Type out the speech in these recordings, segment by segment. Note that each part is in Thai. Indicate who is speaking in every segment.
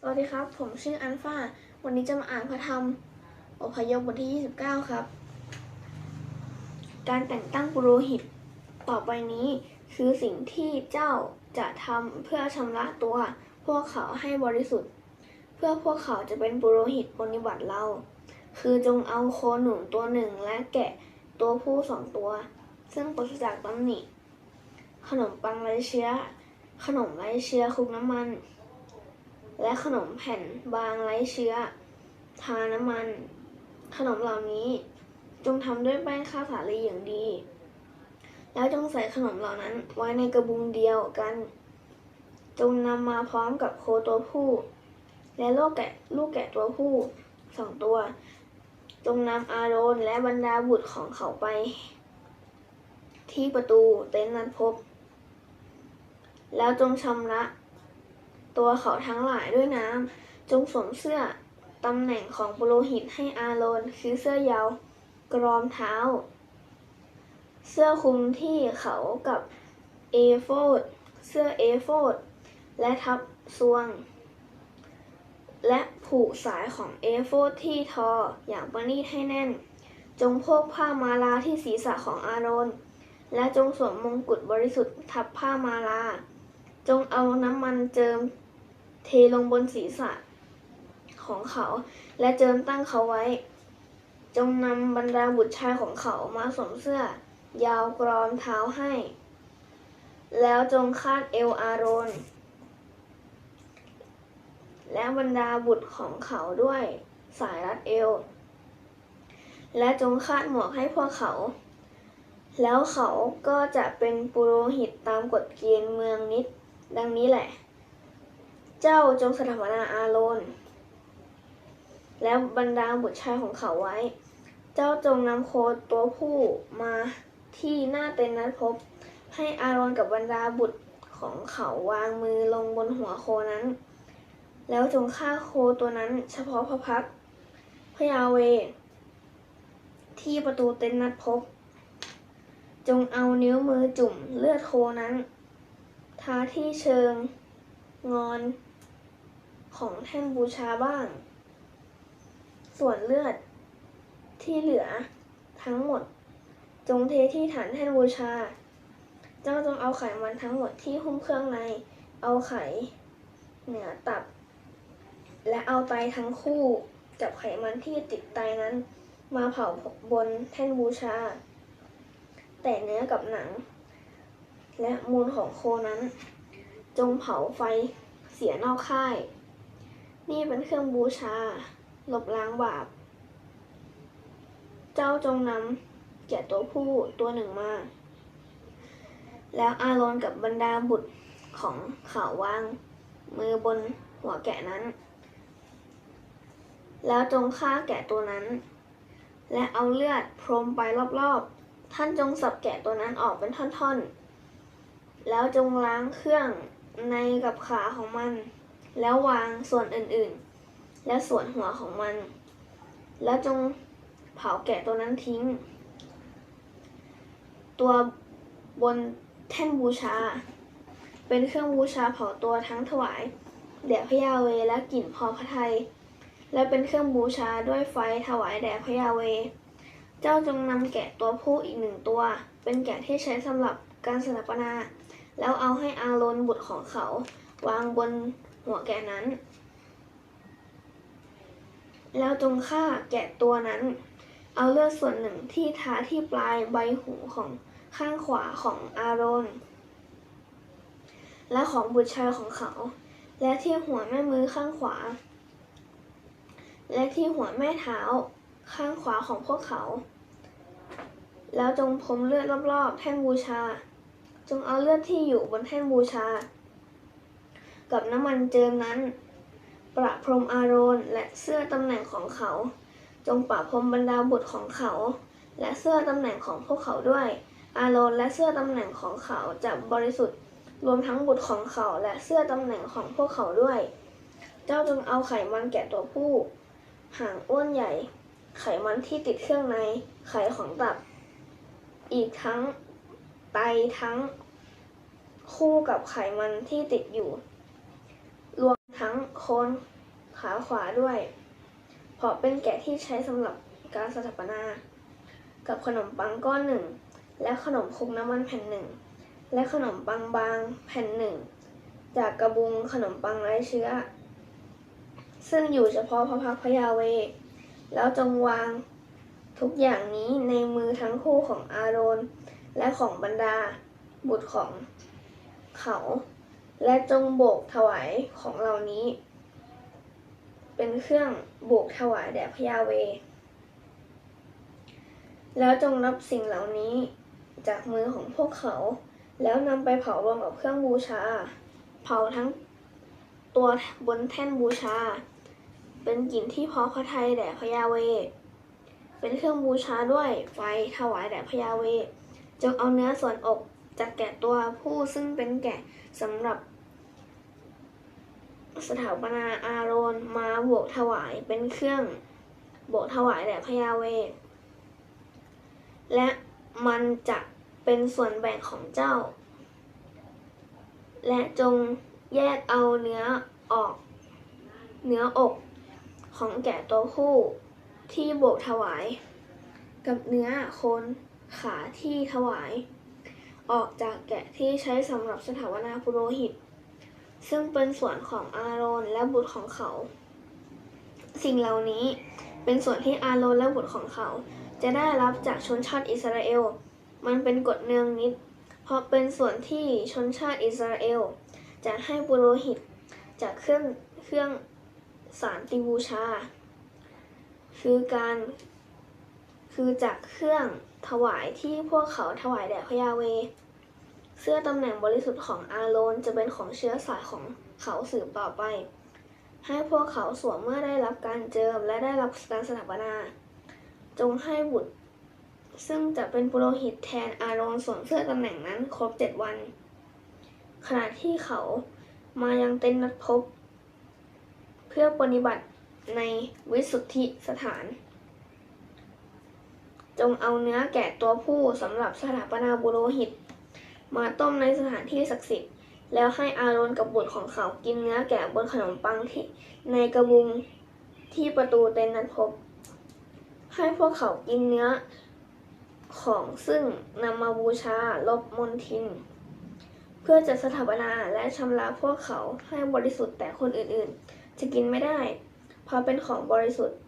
Speaker 1: สวัสดีครับ ผมชื่ออันฟาวันนี้จะมาอ่านพระธรรมอพยพบทที่ 29 ครับ การแต่งตั้งปุโรหิต ต่อไปนี้คือสิ่งที่เจ้าจะทำเพื่อชำระตัว พวกเขาให้บริสุทธิ์ เพื่อพวกเขาจะเป็นปุโรหิตปฏิบัติเรา คือจงเอาโคหนุ่มตัวหนึ่งและแกะตัวผู้สองตัว ซึ่งปราศจากตำหนิ ขนมปังไรเชื้อ ขนมไรเชื้อคลุกน้ำมัน และขนมแผ่นบางไร้เชื้อ ทาน้ำมัน ขนมเหล่านี้ จงทำด้วยแป้งข้าวสาลีอย่างดี แล้วจงใส่ขนมเหล่านั้นไว้ในกระบุงเดียวกัน จงนำมาพร้อมกับโคตัวผู้ และลูกแกะลูกแกะตัวผู้สองตัว จงนำอาโรนและบรรดาบุตรของเขาไป ที่ประตูเต็นท์นัดพบ แล้วจงชำระ ตัวเขาทั้งหลายด้วยน้ำ จงสวมเสื้อตำแหน่งของปุโรหิตให้อาโรนคือเสื้อยาวกรอมเท้า เสื้อคลุมที่เขากับเอโฟดเสื้อเอโฟดและทับซวง และผูกสายของเอโฟดที่ทออย่างประณีตให้แน่น จงโพกผ้ามาลาที่ศีรษะของอาโรนและจงสวมมงกุฎบริสุทธิ์ทับผ้ามาลา จงเอาน้ำมันเจิม เทลงบนศีรษะของเขา และเจิมตั้งเขาไว้ จงนำบรรดาบุตรชายของเขามาสวมเสื้อ ยาวกรอมเท้าให้ แล้วจงคาดเอวอาโรน และบรรดาบุตรของเขาด้วยสายรัดเอว และจงคาดหมวกให้พวกเขา แล้วเขาก็จะเป็นปุโรหิตตามกฎเกณฑ์เมืองนิด ดังนี้แหละ เจ้าจงสถาปนาอาโรนแล้วบรรดาบุตรชายของเขาไว้ เจ้าจงนำโคตัวผู้มาที่หน้าเต็นท์นัดพบ ให้อาโรนกับบรรดาบุตรของเขาวางมือลงบนหัวโคนั้น แล้วจงฆ่าโคตัวนั้นเฉพาะพระพักพยาเว ที่ประตูเต็นท์นัดพบ จงเอานิ้วมือจุ่มเลือดโคนั้น ทาที่เชิงงอน ของแท่นบูชาบ้าง ส่วนเลือดที่เหลือทั้งหมด จงเทที่ฐานแท่นบูชา เจ้าจงเอาไขมันทั้งหมดที่หุ้มเครื่องใน เอาไข เหนือตับ และเอาไตทั้งคู่กับไขมันที่ติดไตนั้น มาเผาบนแท่นบูชา แต่เนื้อกับหนัง และมูลของโคนั้น จงเผาไฟเสียนอกค่าย นี่เป็นเครื่องบูชาลบล้างบาป เจ้าจงนำแกะตัวผู้ตัวหนึ่งมา แล้วอาโรนกับบรรดาบุตรของเขาวาง มือบนหัวแกะนั้น แล้วจงฆ่าแกะตัวนั้น และเอาเลือดพรมไปรอบๆ ท่านจงสับแกะตัวนั้นออกเป็นท่อนๆ แล้วจงล้างเครื่องในกับขาของมัน แล้ววางส่วนอื่นๆ และส่วนหัวของมัน แล้วจงเผาแกะตัวนั้นทิ้ง ตัวบนแท่นบูชา เป็นเครื่องบูชาเผาตัวทั้งถวายแด่พระยาเวและกลิ่นพอพระทัยและเป็นเครื่องบูชาด้วยไฟถวายแด่พระยาเว เจ้าจงนำแกะตัวผู้อีกหนึ่งตัว เป็นแกะที่ใช้สำหรับการสถาปนา แล้วเอาให้อาโรนบุตรของเขา วางบน หัวแกะนั้น แล้วจงฆ่าแกะตัวนั้น เอาเลือดส่วนหนึ่งที่ทาที่ปลายใบหูของข้างขวาของอาโรน และของบุตรชายของเขา และที่หัวแม่มือข้างขวา และที่หัวแม่เท้าข้างขวาของพวกเขา แล้วจงพรมเลือดรอบๆแท่นบูชา จงเอาเลือดที่อยู่บนแท่นบูชา กับน้ำมันเจิมนั้น ประพรมอาโรนและเสื้อตำแหน่งของเขา จงประพรมบรรดาบุตรของเขา และเสื้อตำแหน่งของพวกเขาด้วย อาโรนและเสื้อตำแหน่งของเขาจะบริสุทธิ์ รวมทั้งบุตรของเขาและเสื้อตำแหน่งของพวกเขาด้วย เจ้าจงเอาไขมันแกะตัวผู้ หางอ้วนใหญ่ ไขมันที่ติดเครื่องใน ไขของตับ อีกทั้งไตทั้งคู่กับไขมันที่ติดอยู่ ทั้งโคนขาขวาด้วย เพราะเป็นแกะที่ใช้สำหรับการสถาปนา กับขนมปังก้อนหนึ่ง และขนมคุกน้ำมันแผ่นหนึ่ง และขนมปังบางแผ่นหนึ่ง จากกระบุงขนมปังไร้เชื้อ ซึ่งอยู่เฉพาะพระพักพระยาเว แล้วจงวางทุกอย่างนี้ในมือทั้งคู่ของอาโรนและของบรรดาบุตรของเขา และจงโบกถวายของเหล่านี้ เป็นเครื่องโบกถวายแด่พระยาเว แล้วจงรับสิ่งเหล่านี้จากมือของพวกเขา แล้วนำไปเผารวมกับเครื่องบูชา เผาทั้งตัวบนแท่นบูชา เป็นกลิ่นที่พอพระทัยแด่พระยาเว เป็นเครื่องบูชาด้วยไฟถวายแด่พระยาเว จงเอาเนื้อส่วนอกจากแกะตัวผู้ซึ่งเป็นแกะ สำหรับ สถาปนาอาโรนมาบวกถวายเป็นเครื่องบวกถวายแด่พยาเวและมันจะเป็นส่วนแบ่งของเจ้า และจงแยกเอาเนื้อออก เนื้ออกของแกะตัวผู้ที่โบกถวาย กับเนื้อโคนขาที่ถวาย ออกจากแกะที่ใช้สำหรับสถาปนาปุโรหิต ซึ่งเป็นส่วนของอาโรนและบุตรของเขา สิ่งเหล่านี้เป็นส่วนที่อาโรนและบุตรของเขา จะได้รับจากชนชาติอิสราเอล มันเป็นกฎเนืองนิด เพราะเป็นส่วนที่ชนชาติอิสราเอล จะให้ปุโรหิตจากเครื่องเครื่องสารติบูชา คือการ คือจากเครื่องถวายที่พวกเขาถวายแด่พระยาเว เสื้อตำแหน่งบริสุทธิ์ของอาโรนจะเป็นของเชื้อสายของเขาสืบต่อไป ให้พวกเขาสวมเมื่อได้รับการเจิมและได้รับการสถาปนา จงให้บุตร ซึ่งจะเป็นปุโรหิตแทนอาโรนสวมเสื้อตำแหน่งนั้นครบเจ็ดวัน ขณะที่เขามายังเต็นท์นัดพบ เพื่อปฏิบัติในวิสุทธิสถาน จงเอาเนื้อแกะตัวผู้สำหรับสถาปนาบุโรหิต มาต้มในสถานที่ศักดิ์สิทธิ์ แล้วให้อาโรนกับบุตรของเขากินเนื้อแกะบนขนมปังที่ในกระบุงที่ประตูเต็นท์นัดพบ ให้พวกเขากินเนื้อของซึ่งนำมาบูชาลบมนทิน เพื่อจะสถาปนาและชำระพวกเขาให้บริสุทธิ์แต่คนอื่นๆ จะกินไม่ได้ เพราะเป็นของบริสุทธิ์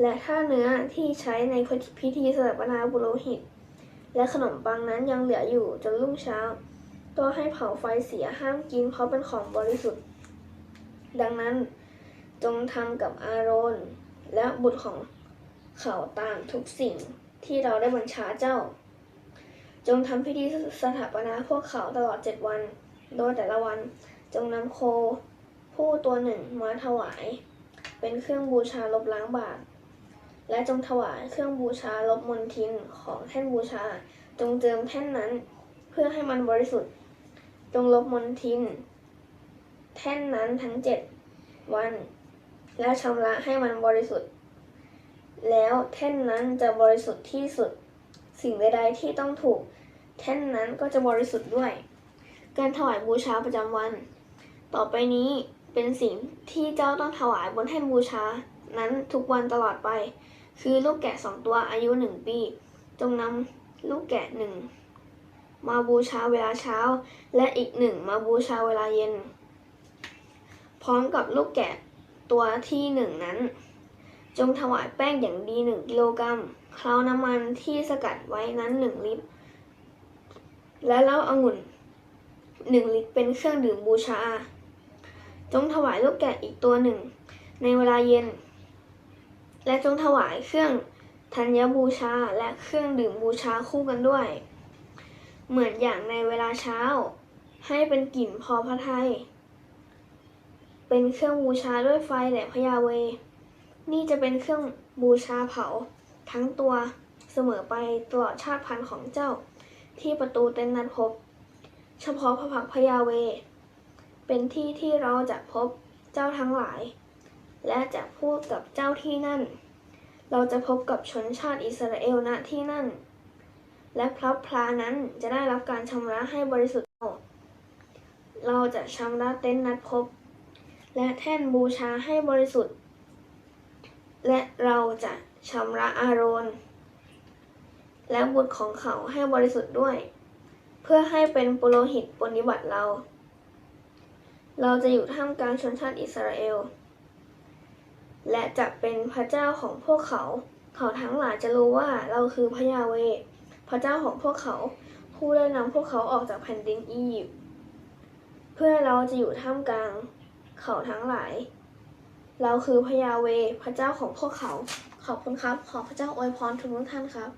Speaker 1: และถ้าเนื้อที่ใช้ในพิธีสถาปนาบุโรหิต และขนมปังนั้นยังเหลืออยู่จนรุ่งเช้า ก็ให้เผาไฟเสียห้ามกินเพราะเป็นของบริสุทธิ์ ดังนั้นจงทำกับอาโรนและบุตรของเขาตามทุกสิ่งที่เราได้บัญชาเจ้า จงทำพิธีสถาปนาพวกเขาตลอดเจ็ดวัน โดยแต่ละวันจงนำโค ผู้ตัวหนึ่งมาถวาย เป็นเครื่องบูชาลบล้างบาป และจงถวายเครื่องบูชาลบมนทินของแท่นบูชา จงเจิมแท่นนั้น เพื่อให้มันบริสุทธิ์ จงลบมนทิน แท่นนั้นทั้งเจ็ดวัน และชำระให้มันบริสุทธิ์ แล้วแท่นนั้นจะบริสุทธิ์ที่สุด สิ่งใดๆที่ต้องถูก แท่นนั้นก็จะบริสุทธิ์ด้วย การถวายบูชาประจำวัน ต่อไปนี้เป็นสิ่งที่เจ้าต้องถวายบนแท่นบูชานั้นทุกวันตลอดไป คือลูกแกะสองตัวอายุหนึ่งปี จงนำลูกแกะหนึ่งมาบูชาเวลาเช้า และอีกหนึ่งมาบูชาเวลาเย็น พร้อมกับลูกแกะตัวที่หนึ่งนั้น จงถวายแป้งอย่างดีหนึ่งกิโลกรัมเคล้าน้ำมันที่สกัดไว้นั้นหนึ่งลิตร และเหล้าองุ่นหนึ่งลิตรเป็นเครื่องดื่มบูชา จงถวายลูกแกะอีกตัวหนึ่ง ในเวลาเย็น และจงถวายเครื่องธัญบูชาและเครื่องดื่มบูชาคู่กันด้วย เหมือนอย่างในเวลาเช้า ให้เป็นกลิ่นพอพระทัยเป็นเครื่องบูชาด้วยไฟแด่พยาเว นี่จะเป็นเครื่องบูชาเผาทั้งตัวเสมอไปตลอดชาติพันธุ์ของเจ้าที่ประตูเต็นท์นัดพบ เฉพาะพระพักพยาเว เป็นที่ที่เราจะพบเจ้าทั้งหลาย และจะพูดกับเจ้าที่นั่น เราจะพบกับชนชาติอิสราเอลณที่นั่น และพระพลานั้นจะได้รับการชำระให้บริสุทธิ์เราจะชำระเต็นท์นัดพบ และแท่นบูชาให้บริสุทธิ์ และเราจะชำระอาโรน และบุตรของเขาให้บริสุทธิ์ด้วย เพื่อให้เป็นปุโรหิตปฏิบัติเรา เราจะอยู่ท่ามกลางชนชาติอิสราเอล และจะเป็นพระเจ้าของพวกเขา เขาทั้งหลายจะรู้ว่าเราคือพระยาเว พระเจ้าของพวกเขา ผู้ได้นำพวกเขาออกจากแผ่นดินอียิปต์เพื่อเราจะอยู่ท่ามกลาง เขาทั้งหลาย เราคือพระยาเว พระเจ้าของพวกเขา ขอบคุณครับ ขอพระเจ้าอวยพรทุกท่านครับ